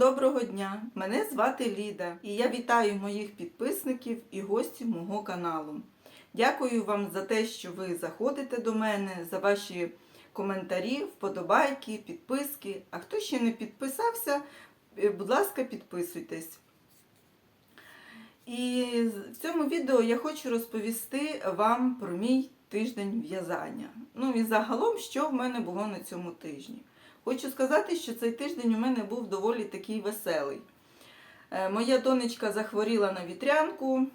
доброго дня! Мене звати Ліда і я вітаю моїх підписників і гостів мого каналу. Дякую вам за те, що ви заходите до мене, за ваші коментарі, вподобайки, підписки. А хто ще не підписався, е, будь ласка, підписуйтесь. І в цьому відео я хочу розповісти вам про мій тиждень в'язання. Ну і загалом, що в мене було на цьому тижні. Хочу сказати, що цей тиждень у мене був доволі такий веселий. Е, Моя донечка захворіла на вітрянку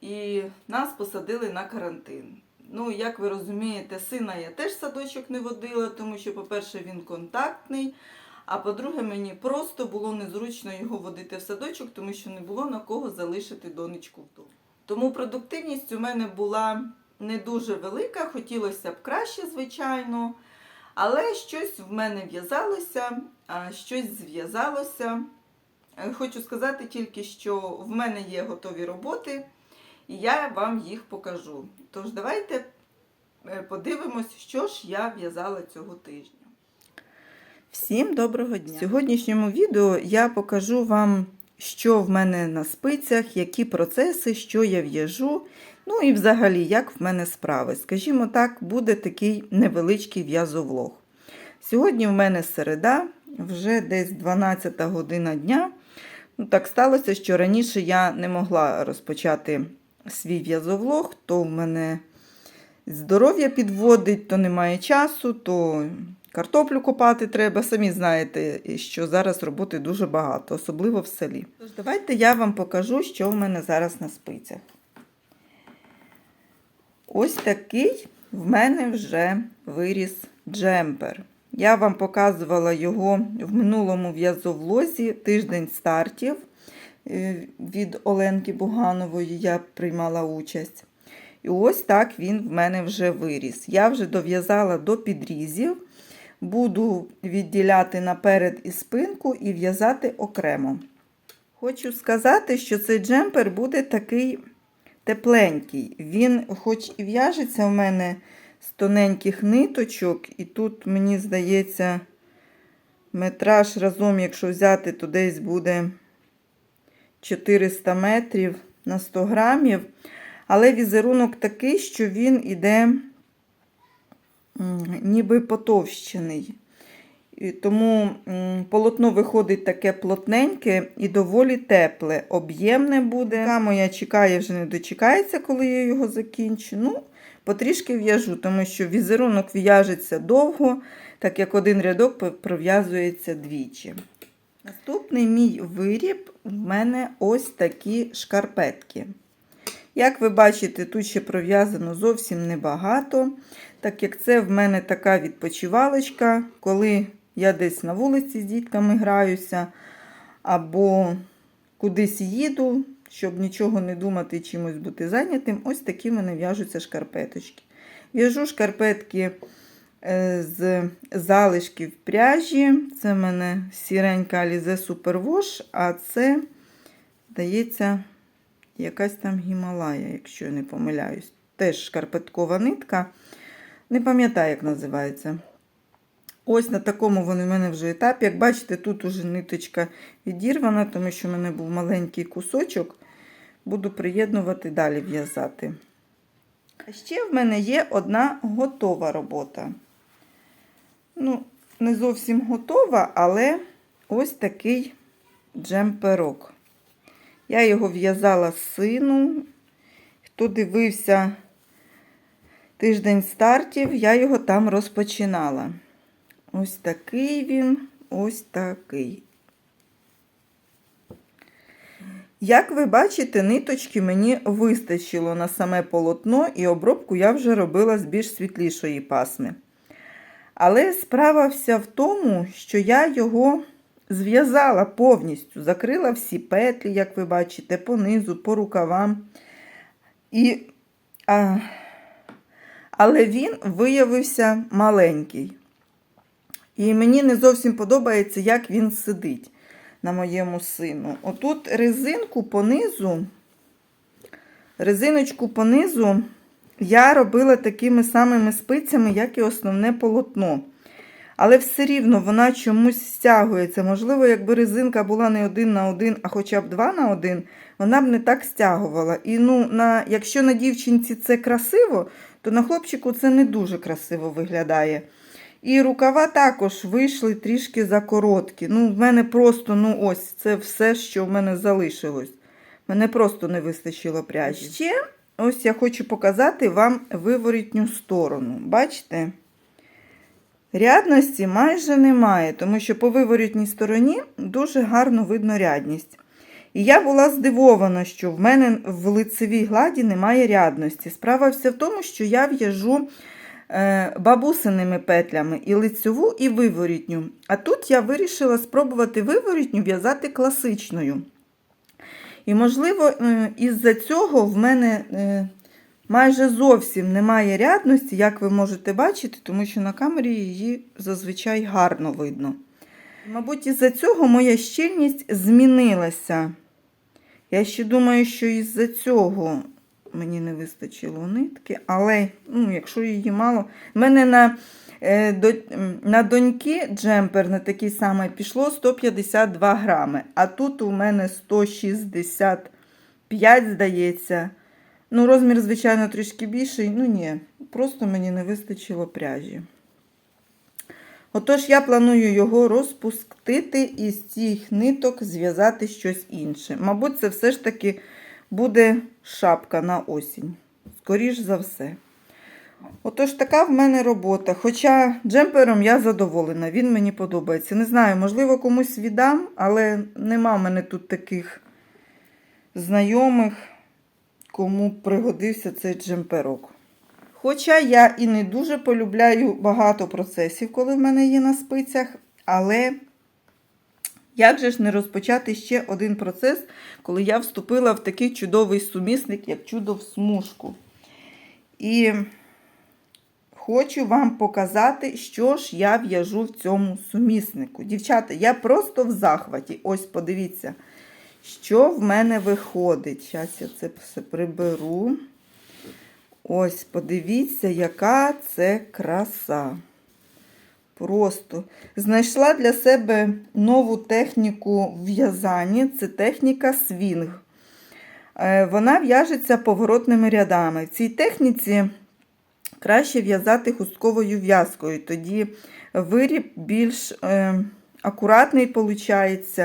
і нас посадили на карантин. Ну, як ви розумієте, сина я теж садочок не водила, тому що, по-перше, він контактний. А по-друге, мені просто було незручно його водити в садочок, тому що не було на кого залишити донечку вдома. Тому продуктивність у мене була не дуже велика, хотілося б краще, звичайно. Але щось в мене в'язалося, щось зв'язалося. Е, Хочу сказати тільки, що в мене є готові роботи, і я вам їх покажу. Тож давайте е, подивимось, що ж я в'язала цього тижня. Всім доброго дня! В сьогоднішньому відео я покажу вам, що в мене на спицях, які процеси, що я в'яжу. Ну і взагалі, як в мене справи. Скажімо так, буде такий невеличкий в'язовлог. Сьогодні в мене середа, вже десь 12 година дня. Ну, так сталося, що раніше я не могла розпочати свій в'язовлог, то в мене здоров'я підводить, то немає часу, то картоплю копати треба. Самі знаєте, що зараз роботи дуже багато, особливо в селі. Тож давайте я вам покажу, що в мене зараз на спицях. Ось такий в мене вже виріс джемпер. Я вам показувала його в минулому в'язовлозі тиждень стартів е, від Оленки Буганової я приймала участь. І ось так він в мене вже виріс. Я вже дов'язала до підрізів, буду відділяти наперед і спинку і в'язати окремо. Хочу сказати, що цей джемпер буде такий тепленький. Він, хоч і в'яжеться в мене з тоненьких ниточок, і тут, мені здається, метраж разом, якщо взяти, то десь буде 400 метрів на 100 грамів. Але візерунок такий, що він іде ніби потовщений. І Тому полотно виходить таке плотненьке і доволі тепле, об'ємне буде. Така моя чекає, вже не дочекається, коли я його закінчу. Ну, Потрішки в'яжу, тому що візерунок в'яжеться довго, так як один рядок пров'язується двічі. Наступний мій виріб в мене ось такі шкарпетки. Як ви бачите, тут ще пров'язано зовсім небагато, так як це в мене така відпочивалочка, коли я десь на вулиці з дітками граюся, або кудись їду, щоб нічого не думати чимось бути зайнятим, ось такі в мене в'яжуться шкарпеточки. В'яжу шкарпетки е, з залишків пряжі. Це в мене сіренька Alize Super Wash, а це, здається, якась там Гімалая, якщо я не помиляюсь. Теж шкарпеткова нитка. Не пам'ятаю, як називається. Ось на такому вони в мене вже етапі. Як бачите, тут уже ниточка відірвана, тому що в мене був маленький кусочок. Буду приєднувати далі в'язати. А ще в мене є одна готова робота. Ну, не зовсім готова, але ось такий джемперок. Я його в'язала сину. Хто дивився тиждень стартів, я його там розпочинала. Ось такий він, ось такий. Як ви бачите, ниточки мені вистачило на саме полотно, і обробку я вже робила з більш світлішої пасми. Але справа вся в тому, що я його зв'язала повністю, закрила всі петлі, як ви бачите, по низу, по рукавам. І, а, Але він виявився маленький. І мені не зовсім подобається, як він сидить на моєму сину. Отут резинку понизу, резиночку понизу я робила такими самими спицями, як і основне полотно. Але все рівно вона чомусь стягується. Можливо, якби резинка була не один на один, а хоча б два на один, вона б не так стягувала. І ну, на, якщо на дівчинці це красиво, то на хлопчику це не дуже красиво виглядає. І рукава також вийшли трішки закороткі. Ну, в мене просто, ну ось, це все, що в мене залишилось. Мене просто не вистачило пряжі. Ще ось я хочу показати вам виворітню сторону. Бачите? Рядності майже немає, тому що по виворітній стороні дуже гарно видно рядність. І я була здивована, що в мене в лицевій гладі немає рядності. Справа вся в тому, що я в'яжу бабусиними петлями і лицеву, і виворітню. А тут я вирішила спробувати виворітню в'язати класичною. І, можливо, е, із-за цього в мене е, майже зовсім немає рядності, як ви можете бачити, тому що на камері її зазвичай гарно видно. Мабуть, із-за цього моя щільність змінилася. Я ще думаю, що із-за цього мені не вистачило нитки, але ну, якщо її мало. В мене на, е, до, на доньки джемпер на такий самий пішло 152 грами, а тут у мене 165, здається. Ну, розмір, звичайно, трішки більший. Ну ні, просто мені не вистачило пряжі. Отож, я планую його розпустити і з цих ниток зв'язати щось інше. Мабуть, це все ж таки буде шапка на осінь. Скоріш за все. Отож, така в мене робота. Хоча джемпером я задоволена, він мені подобається. Не знаю, можливо, комусь віддам, але нема в мене тут таких знайомих, кому пригодився цей джемперок. Хоча я і не дуже полюбляю багато процесів, коли в мене є на спицях, але як же ж не розпочати ще один процес, коли я вступила в такий чудовий сумісник, як чудо в смужку. І хочу вам показати, що ж я в'яжу в цьому суміснику. Дівчата, я просто в захваті. Ось подивіться, що в мене виходить. Зараз я це все приберу. Ось, подивіться, яка це краса. Просто знайшла для себе нову техніку в в'язанні. Це техніка свінг. Е, Вона в'яжеться поворотними рядами. В цій техніці краще в'язати хустковою в'язкою. Тоді виріб більш е, акуратний виходить.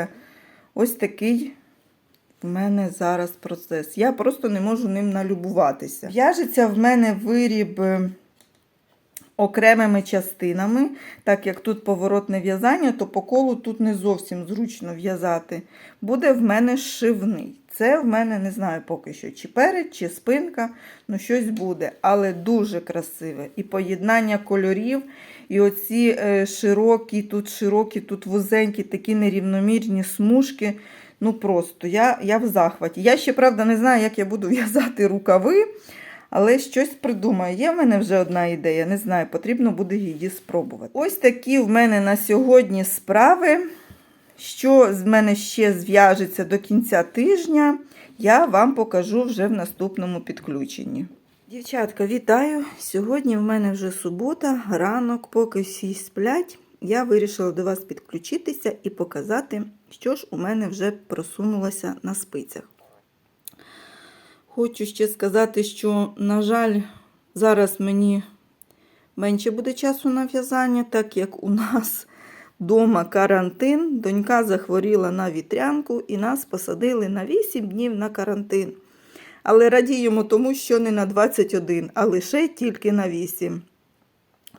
Ось такий в мене зараз процес. Я просто не можу ним налюбуватися. В'яжеться в мене виріб окремими частинами. Так як тут поворотне в'язання, то по колу тут не зовсім зручно в'язати. Буде в мене шивний. Це в мене не знаю поки що, чи перед, чи спинка, ну щось буде. Але дуже красиве. І поєднання кольорів, і оці е, широкі, тут широкі, тут вузенькі, такі нерівномірні смужки. Ну просто я, я в захваті. Я ще, правда, не знаю, як я буду в'язати рукави, але щось придумаю. Є в мене вже одна ідея, не знаю, потрібно буде її спробувати. Ось такі в мене на сьогодні справи. Що з мене ще зв'яжеться до кінця тижня, я вам покажу вже в наступному підключенні. Дівчатка, вітаю! Сьогодні в мене вже субота, ранок, поки всі сплять. Я вирішила до вас підключитися і показати, що ж у мене вже просунулося на спицях. Хочу ще сказати, що, на жаль, зараз мені менше буде часу на в'язання, так як у нас вдома карантин. Донька захворіла на вітрянку і нас посадили на 8 днів на карантин. Але радіємо тому, що не на 21, а лише тільки на 8.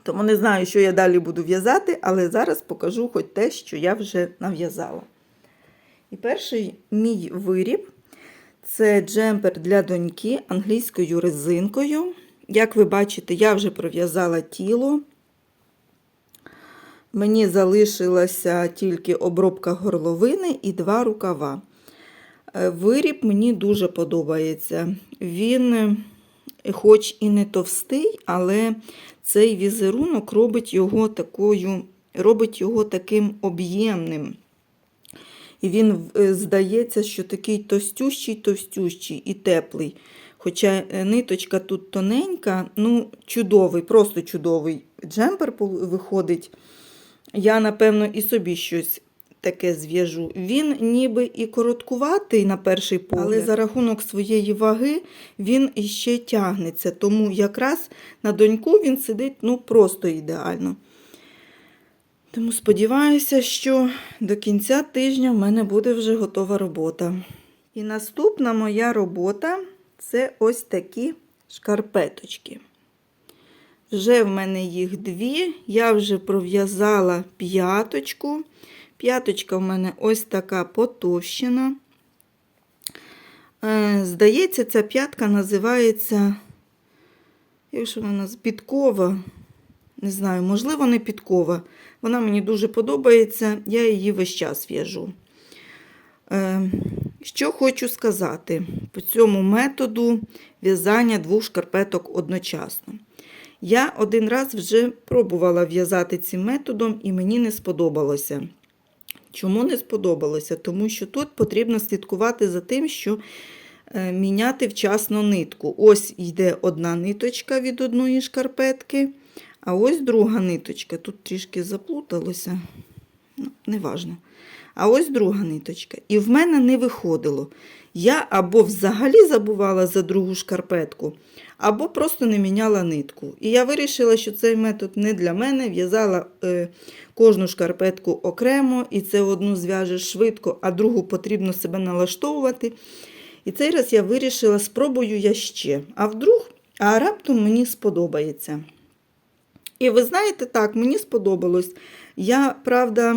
Тому не знаю, що я далі буду в'язати, але зараз покажу хоч те, що я вже нав'язала. І перший мій виріб це джемпер для доньки англійською резинкою. Як ви бачите, я вже пров'язала тіло. Мені залишилася тільки обробка горловини і два рукава. Е, Виріб мені дуже подобається. Він, е, хоч і не товстий, але цей візерунок робить його такою, робить його таким об'ємним. І він е, здається, що такий товстющий, товстющий і теплий. Хоча е, ниточка тут тоненька, ну, чудовий, просто чудовий джемпер виходить. я, напевно, і собі щось таке зв'яжу. Він ніби і короткуватий на перший погляд, але за рахунок своєї ваги він іще тягнеться. Тому якраз на доньку він сидить ну, просто ідеально. Тому сподіваюся, що до кінця тижня в мене буде вже готова робота. І наступна моя робота це ось такі шкарпеточки. Вже в мене їх дві. Я вже пров'язала п'яточку. П'яточка в мене ось така потовщена. Е, Здається, ця п'ятка називається, як ж вона підкова. Не знаю, можливо, не підкова. Вона мені дуже подобається, я її весь час в'яжу. Е, Що хочу сказати по цьому методу в'язання двох шкарпеток одночасно. Я один раз вже пробувала в'язати цим методом і мені не сподобалося. Чому не сподобалося? Тому що тут потрібно слідкувати за тим, що е, міняти вчасно нитку. Ось йде одна ниточка від одної шкарпетки, а ось друга ниточка. Тут трішки заплуталося, ну, неважно. А ось друга ниточка. І в мене не виходило. Я або взагалі забувала за другу шкарпетку, або просто не міняла нитку. І я вирішила, що цей метод не для мене. В'язала е, кожну шкарпетку окремо, і це одну зв'яжеш швидко, а другу потрібно себе налаштовувати. І цей раз я вирішила, спробую я ще. А вдруг, а раптом мені сподобається. І ви знаєте, так, мені сподобалось. Я, правда,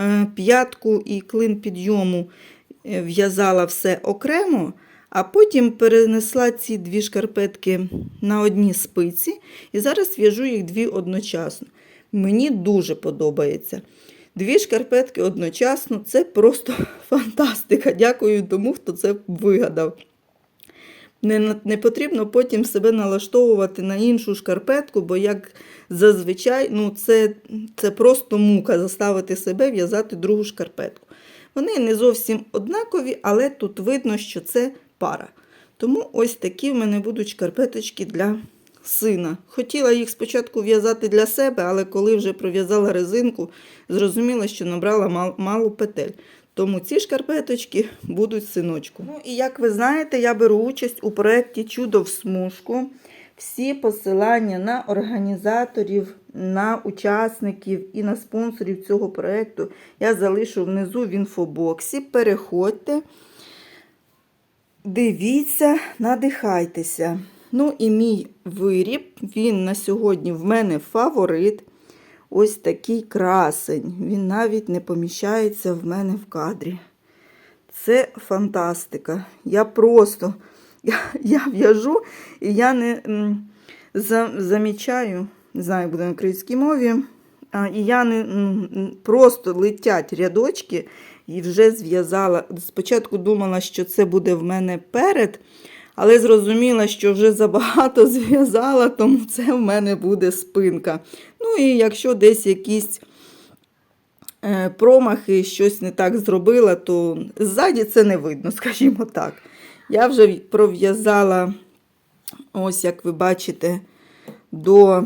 е, п'ятку і клин підйому е, в'язала все окремо, а потім перенесла ці дві шкарпетки на одні спиці, і зараз в'яжу їх дві одночасно. Мені дуже подобається. Дві шкарпетки одночасно це просто фантастика. Дякую тому, хто це вигадав. Не, не потрібно потім себе налаштовувати на іншу шкарпетку, бо як зазвичай ну це, це просто мука заставити себе в'язати другу шкарпетку. Вони не зовсім однакові, але тут видно, що це пара. Тому ось такі в мене будуть шкарпеточки для сина. Хотіла їх спочатку в'язати для себе, але коли вже пров'язала резинку, зрозуміла, що набрала мал- мало петель. Тому ці шкарпеточки будуть синочку. Ну і як ви знаєте, я беру участь у проєкті Чудо в смужку. Всі посилання на організаторів, на учасників і на спонсорів цього проєкту я залишу внизу в інфобоксі. Переходьте, дивіться, надихайтеся. Ну і мій виріб, він на сьогодні в мене фаворит. Ось такий красень. Він навіть не поміщається в мене в кадрі. Це фантастика. Я просто я, я в'яжу і я не м, за, замічаю, не знаю, буде на українській мові. А, і я не м, просто летять рядочки і вже зв'язала. Спочатку думала, що це буде в мене перед, але зрозуміла, що вже забагато зв'язала, тому це в мене буде спинка. Ну і якщо десь якісь е, промахи, щось не так зробила, то ззаді це не видно, скажімо так. Я вже пров'язала, ось як ви бачите, до.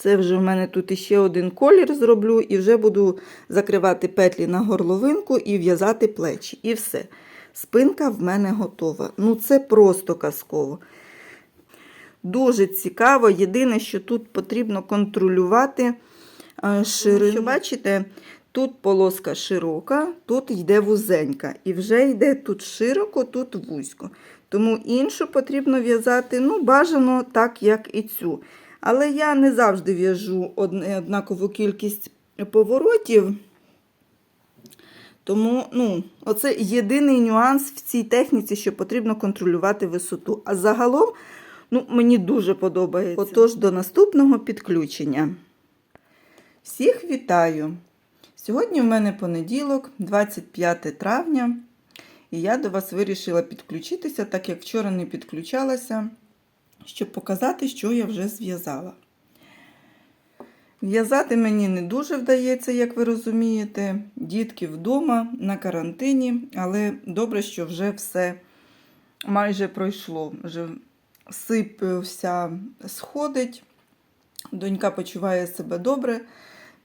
Це вже в мене тут іще один колір зроблю, і вже буду закривати петлі на горловинку і в'язати плечі. І все. Спинка в мене готова. Ну, це просто казково. Дуже цікаво. Єдине, що тут потрібно контролювати е, ширину. Що бачите, тут полоска широка, тут йде вузенька. І вже йде тут широко, тут вузько. Тому іншу потрібно в'язати, ну, бажано так, як і цю. Але я не завжди в'яжу однакову кількість поворотів. Тому, ну, оце єдиний нюанс в цій техніці, що потрібно контролювати висоту. А загалом, ну, мені дуже подобається. Отож, до наступного підключення. Всіх вітаю! Сьогодні в мене понеділок, 25 травня, і я до вас вирішила підключитися, так як вчора не підключалася, щоб показати, що я вже зв'язала. В'язати мені не дуже вдається, як ви розумієте. Дітки вдома на карантині, але добре, що вже все майже пройшло. Вже сип вся сходить, донька почуває себе добре.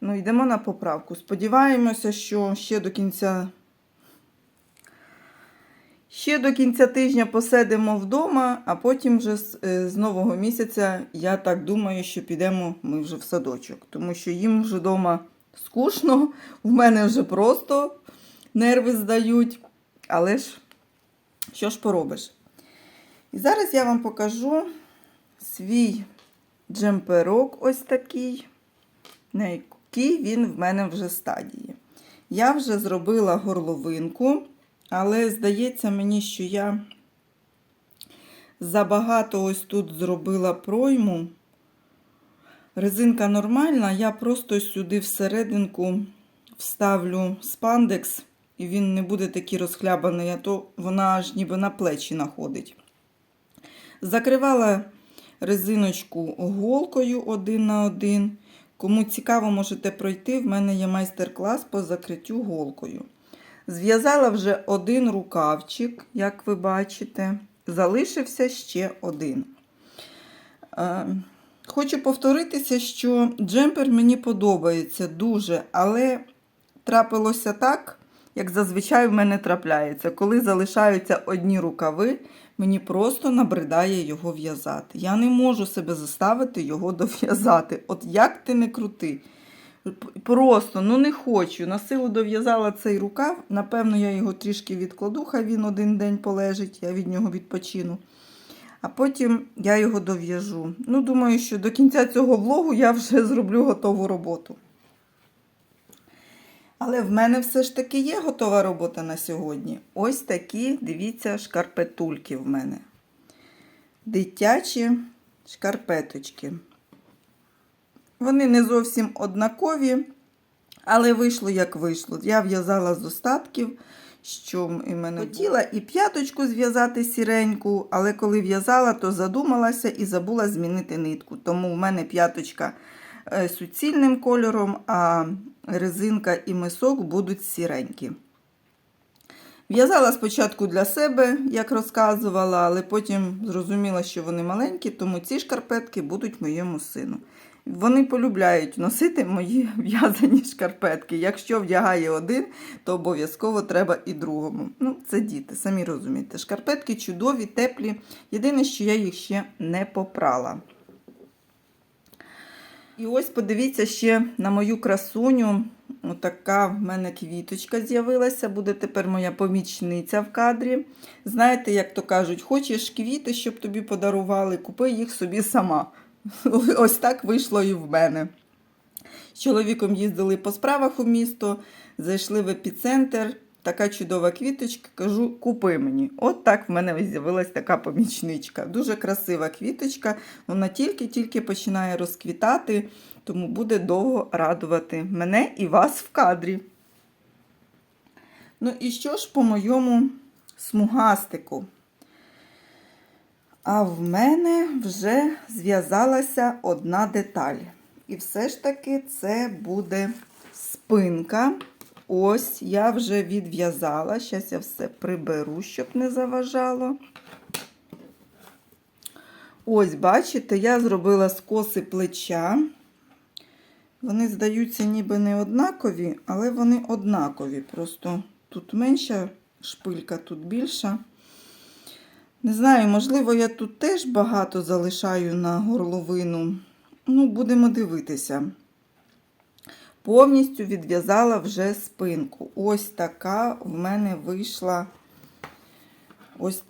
Ну, йдемо на поправку. Сподіваємося, що ще до кінця. Ще до кінця тижня посидимо вдома, а потім вже з, е, з нового місяця, я так думаю, що підемо ми вже в садочок. Тому що їм вже вдома скучно, в мене вже просто нерви здають. Але ж, що ж поробиш? І зараз я вам покажу свій джемперок ось такий, на якій він в мене вже стадії. Я вже зробила горловинку, але здається мені, що я забагато ось тут зробила пройму. Резинка нормальна, я просто сюди всерединку вставлю спандекс, і він не буде такий розхлябаний, а то вона аж ніби на плечі находить. Закривала резиночку голкою один на один. Кому цікаво, можете пройти. В мене є майстер-клас по закриттю голкою. Зв'язала вже один рукавчик, як ви бачите. Залишився ще один. Е, Хочу повторитися, що джемпер мені подобається дуже, але трапилося так, як зазвичай в мене трапляється. Коли залишаються одні рукави, мені просто набридає його в'язати. Я не можу себе заставити його дов'язати. От як ти не крути. Просто ну не хочу. На силу дов'язала цей рукав. Напевно, я його трішки відкладу, хай він один день полежить, я від нього відпочину. А потім я його дов'яжу. Ну, думаю, що до кінця цього влогу я вже зроблю готову роботу. Але в мене все ж таки є готова робота на сьогодні. Ось такі, дивіться, шкарпетульки в мене. Дитячі шкарпеточки. Вони не зовсім однакові, але вийшло як вийшло. Я в'язала з остатків, що і мене хотіла і п'яточку зв'язати сіреньку, але коли в'язала, то задумалася і забула змінити нитку. Тому в мене п'яточка е, суцільним кольором, а резинка і мисок будуть сіренькі. В'язала спочатку для себе, як розказувала, але потім зрозуміла, що вони маленькі, тому ці шкарпетки будуть моєму сину. Вони полюбляють носити мої в'язані шкарпетки. Якщо вдягає один, то обов'язково треба і другому. Ну, це діти, самі розумієте. Шкарпетки чудові, теплі. Єдине, що я їх ще не попрала. І ось подивіться ще на мою красуню. Отака в мене квіточка з'явилася, буде тепер моя помічниця в кадрі. Знаєте, як то кажуть, хочеш квіти, щоб тобі подарували, купи їх собі сама. Ось так вийшло і в мене. З чоловіком їздили по справах у місто, зайшли в епіцентр. Така чудова квіточка, кажу, купи мені. От так в мене з'явилась така помічничка. Дуже красива квіточка. Вона тільки-тільки починає розквітати, тому буде довго радувати мене і вас в кадрі. Ну і що ж по моєму смугастику? А в мене вже зв'язалася одна деталь. І все ж таки це буде спинка. Ось я вже відв'язала. Зараз я все приберу, щоб не заважало. Ось, бачите, я зробила скоси плеча. Вони здаються ніби не однакові, але вони однакові. Просто тут менша шпилька, тут більша. Не знаю, можливо, я тут теж багато залишаю на горловину. Ну, будемо дивитися. Повністю відв'язала вже спинку. Ось така в мене вийшла. Ось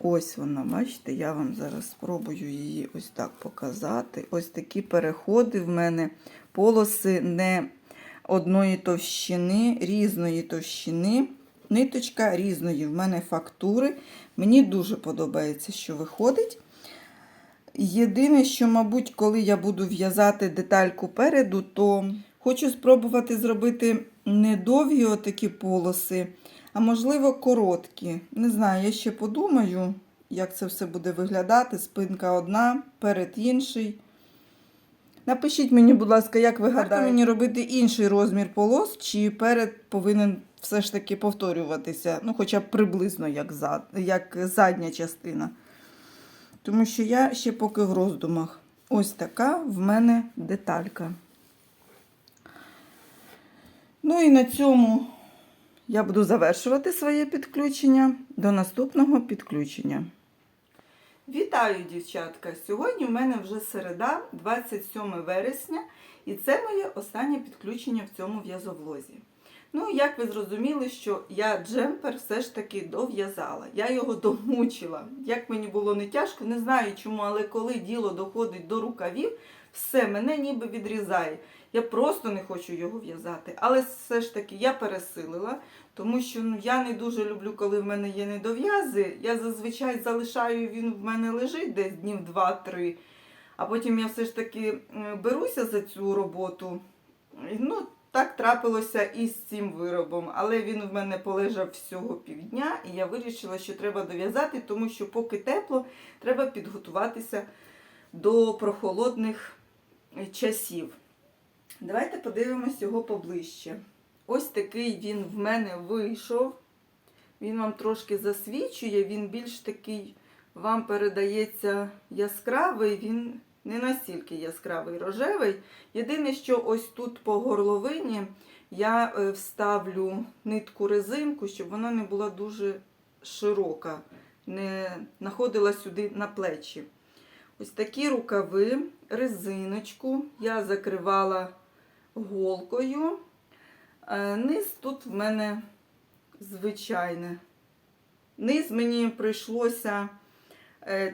ось вона, бачите, я вам зараз спробую її ось так показати. Ось такі переходи в мене полоси не одної товщини, різної товщини. Ниточка різної в мене фактури. Мені дуже подобається, що виходить. Єдине, що, мабуть, коли я буду в'язати детальку переду, то хочу спробувати зробити не довгі отакі полоси, а можливо короткі. Не знаю, я ще подумаю, як це все буде виглядати. Спинка одна, перед інший. Напишіть мені, будь ласка, як ви гадаєте, мені робити інший розмір полос, чи перед повинен все ж таки повторюватися, ну, хоча б приблизно як, зад, як задня частина. Тому що я ще поки в роздумах. Ось така в мене деталька. Ну і на цьому я буду завершувати своє підключення до наступного підключення. Вітаю, дівчатка! Сьогодні в мене вже середа, 27 вересня, і це моє останнє підключення в цьому в'язовлозі. Ну, як ви зрозуміли, що я джемпер все ж таки дов'язала. Я його домучила. Як мені було не тяжко, не знаю чому, але коли діло доходить до рукавів, все мене ніби відрізає. Я просто не хочу його в'язати. Але все ж таки я пересилила, тому що ну, я не дуже люблю, коли в мене є недов'язи. Я зазвичай залишаю, він в мене лежить десь днів 2-3. А потім я все ж таки беруся за цю роботу. Ну, так трапилося і з цим виробом, але він в мене полежав всього півдня, і я вирішила, що треба дов'язати, тому що поки тепло, треба підготуватися до прохолодних е, часів. Давайте подивимось його поближче. Ось такий він в мене вийшов. Він вам трошки засвічує, він більш такий вам передається яскравий, він не настільки яскравий рожевий. Єдине, що ось тут по горловині я е, вставлю нитку резинку, щоб вона не була дуже широка, не находила сюди на плечі. Ось такі рукави, резиночку я закривала голкою. Е, Низ тут в мене звичайне. Низ мені прийшлося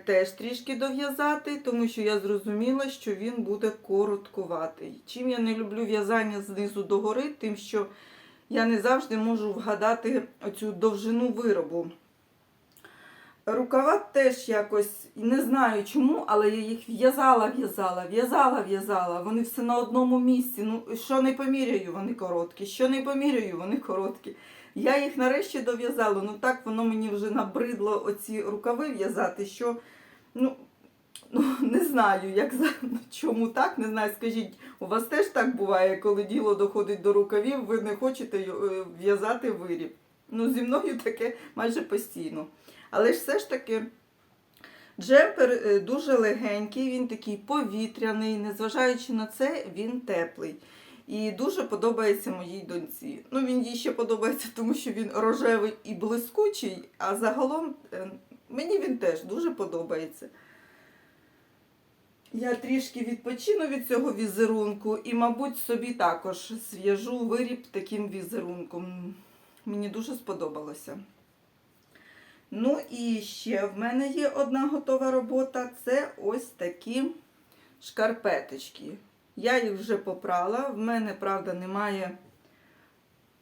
теж трішки дов'язати, тому що я зрозуміла, що він буде короткуватий. Чим я не люблю в'язання знизу догори, тим, що я не завжди можу вгадати оцю довжину виробу. Рукава теж якось не знаю чому, але я їх в'язала, в'язала, в'язала, в'язала. Вони все на одному місці. Ну, що не поміряю, вони короткі, що не поміряю, вони короткі. Я їх нарешті дов'язала. Ну так воно мені вже набридло оці рукави в'язати, що ну, ну не знаю, як чому так, не знаю. Скажіть, у вас теж так буває, коли діло доходить до рукавів, ви не хочете е, в'язати виріб. Ну, зі мною таке майже постійно. Але ж все ж таки джемпер е, дуже легенький, він такий повітряний, незважаючи на це, він теплий. І дуже подобається моїй доньці. Ну, він їй ще подобається, тому що він рожевий і блискучий, а загалом е, мені він теж дуже подобається. Я трішки відпочину від цього візерунку і, мабуть, собі також зв'яжу виріб таким візерунком. Мені дуже сподобалося. Ну і ще в мене є одна готова робота це ось такі шкарпеточки. Я їх вже попрала. В мене, правда, немає,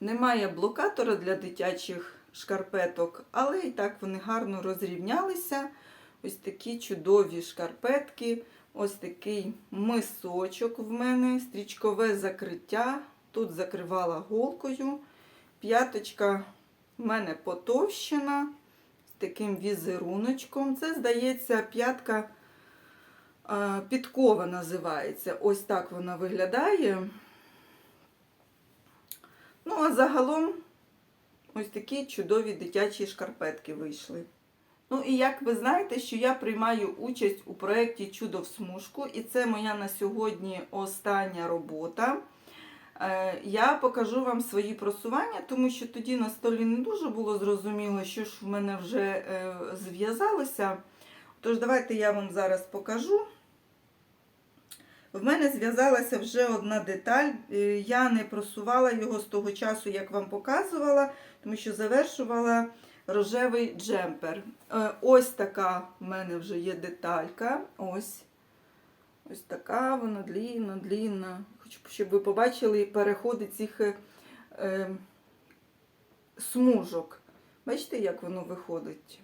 немає блокатора для дитячих шкарпеток, але і так вони гарно розрівнялися. Ось такі чудові шкарпетки. Ось такий мисочок в мене, стрічкове закриття. Тут закривала голкою. П'яточка в мене потовщена з таким візеруночком. Це, здається, п'ятка підкова називається. Ось так вона виглядає. Ну, а загалом ось такі чудові дитячі шкарпетки вийшли. Ну і як ви знаєте, що я приймаю участь у проєкті Чудо в смужку, і це моя на сьогодні остання робота. Е, Я покажу вам свої просування, тому що тоді на столі не дуже було зрозуміло, що ж в мене вже е, зв'язалося. Тож, давайте я вам зараз покажу. В мене зв'язалася вже одна деталь. Е, Я не просувала його з того часу, як вам показувала, тому що завершувала рожевий джемпер. Е, Ось така в мене вже є деталька. Ось. Ось така вона длінна, длінна. Хочу, щоб ви побачили переходи цих е, е, смужок. Бачите, як воно виходить?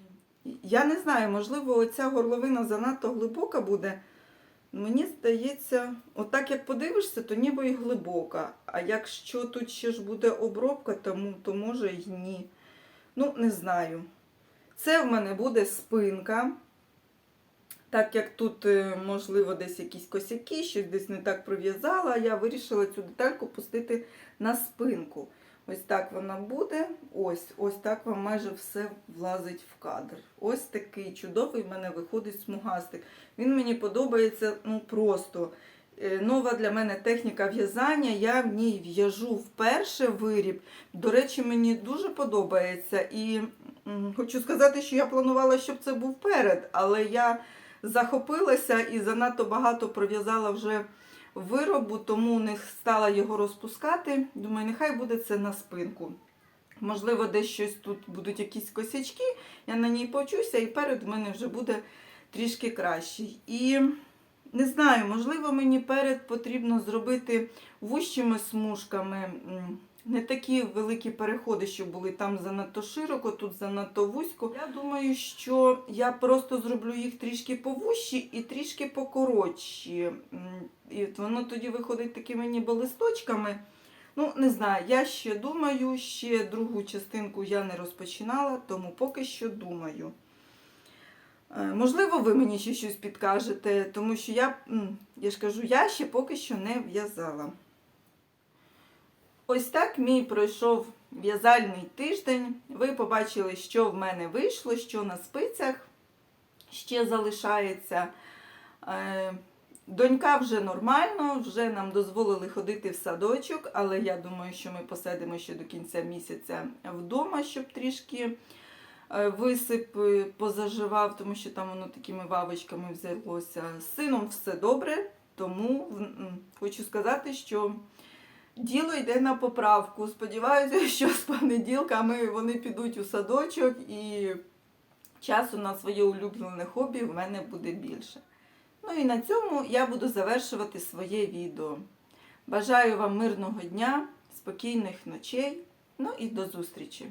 Я не знаю, можливо, оця горловина занадто глибока буде. Мені здається, отак як подивишся, то ніби і глибока. А якщо тут ще ж буде обробка, тому, то може й ні. Ну, не знаю. Це в мене буде спинка. Так як тут, е, можливо, десь якісь косяки, щось десь не так пров'язала, я вирішила цю детальку пустити на спинку. Ось так вона буде. Ось ось так вам майже все влазить в кадр. Ось такий чудовий в мене виходить смугастик. Він мені подобається ну просто. Е, Нова для мене техніка в'язання. Я в ній в'яжу вперше виріб. До речі, мені дуже подобається. І хочу сказати, що я планувала, щоб це був перед, але я захопилася і занадто багато пров'язала вже виробу, тому не стала його розпускати. Думаю, нехай буде це на спинку. Можливо, десь щось тут будуть якісь косячки, я на ній почуся, і перед в мене вже буде трішки кращий. І не знаю, можливо, мені перед потрібно зробити вущими смужками. Не такі великі переходи, що були там занадто широко, тут занадто вузько. Я думаю, що я просто зроблю їх трішки повущі і трішки покоротші. І воно тоді виходить такими ніби листочками. Ну, не знаю, я ще думаю, ще другу частинку я не розпочинала, тому поки що думаю. Е, Можливо, ви мені ще щось підкажете, тому що я, я ж кажу, я ще поки що не в'язала. Ось так мій пройшов в'язальний тиждень. Ви побачили, що в мене вийшло, що на спицях ще залишається. Е, Донька вже нормально, вже нам дозволили ходити в садочок, але я думаю, що ми посидимо ще до кінця місяця вдома, щоб трішки е, висип е, позаживав, тому що там воно такими вавочками взялося. З сином все добре, тому хочу сказати, що діло йде на поправку. Сподіваюся, що з понеділка ми, вони підуть у садочок і часу на своє улюблене хобі в мене буде більше. Ну і на цьому я буду завершувати своє відео. Бажаю вам мирного дня, спокійних ночей. Ну і до зустрічі!